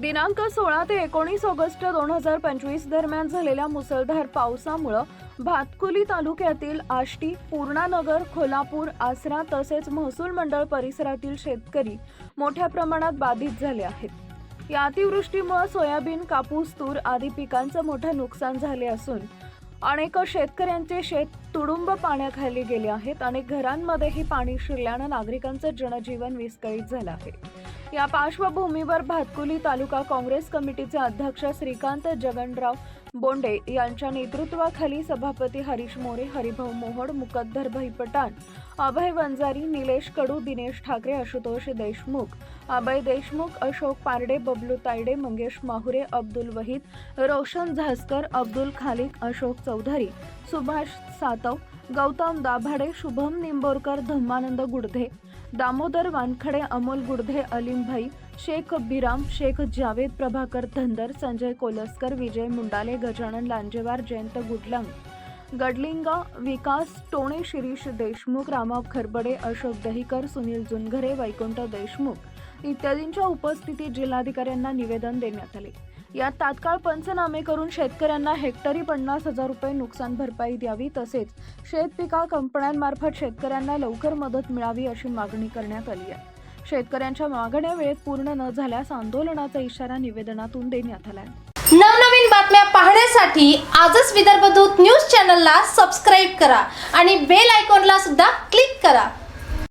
दिनांक सोळा ते एकोणीस ऑगस्ट दोन हजार पंचवीस दरम्यान झालेल्या मुसळधार पावसामुळं भातकुली तालुक्यातील आष्टी पूर्णानगर खोलापूर आसरा तसेच महसूल मंडळ परिसरातील शेतकरी मोठ्या प्रमाणात बाधित झाले आहेत. या अतिवृष्टीमुळे सोयाबीन कापूस तूर आदी पिकांचं मोठं नुकसान झाले असून अनेक शेतकऱ्यांचे शेत तुडुंब पाण्याखाली गेले आहेत. अनेक घरांमध्येही पाणी शिरल्यानं नागरिकांचं जनजीवन विस्कळीत झालं आहे. या पार्श्वभूमीवर भातकुली तालुका काँग्रेस कमिटीचे अध्यक्ष श्रीकांत जगनराव बोंडे यांच्या नेतृत्वाखाली सभापती हरीश मोरे हरिभाऊ मोहड मुकद्दर भाई पठाण अभय वंजारी निलेश कडू दिनेश ठाकरे आशुतोष देशमुख अभय देशमुख अशोक पारडे बबलू तायडे मंगेश माहुरे अब्दुल वहीद रोशन झास्कर अब्दुल खालिक अशोक चौधरी सुभाष सातव गौतम दाभाडे शुभम निंबोरकर धम्मानंद गुडधे दामोदर वानखडे अमोल गुडधे अलीमभाई शेख बिराम शेख जावेद प्रभाकर धंदर संजय कोलस्कर विजय मुंडाले गजानन लांजेवार जयंत गुडलंग. गडलिंगा विकास टोणे शिरीष देशमुख रामाव खरबडे अशोक दहिकर सुनील जुनघरे वैकुंठ देशमुख. इत्यादींच्या उपस्थितीत जिल्हाधिकाऱ्यांना निवेदन देण्यात आले. यात तात्काळ पंचनामे करून शेतकऱ्यांना हेक्टरी पन्नास हजार रुपये नुकसान भरपाई द्यावी तसेच शेतपिका कंपन्यांमार्फत शेतकऱ्यांना लवकर मदत मिळावी अशी मागणी करण्यात आली आहे. शेतकऱ्यांच्या मागण्या वेळेत पूर्ण न झाल्यास आंदोलनाचा इशारा निवेदनातून देण्यात आला आहे. नवनवीन बातम्या पाहण्यासाठी आजच विदर्भ दूत न्यूज चॅनलला सबस्क्राईब करा आणि बेल आयकॉनला सुद्धा क्लिक करा.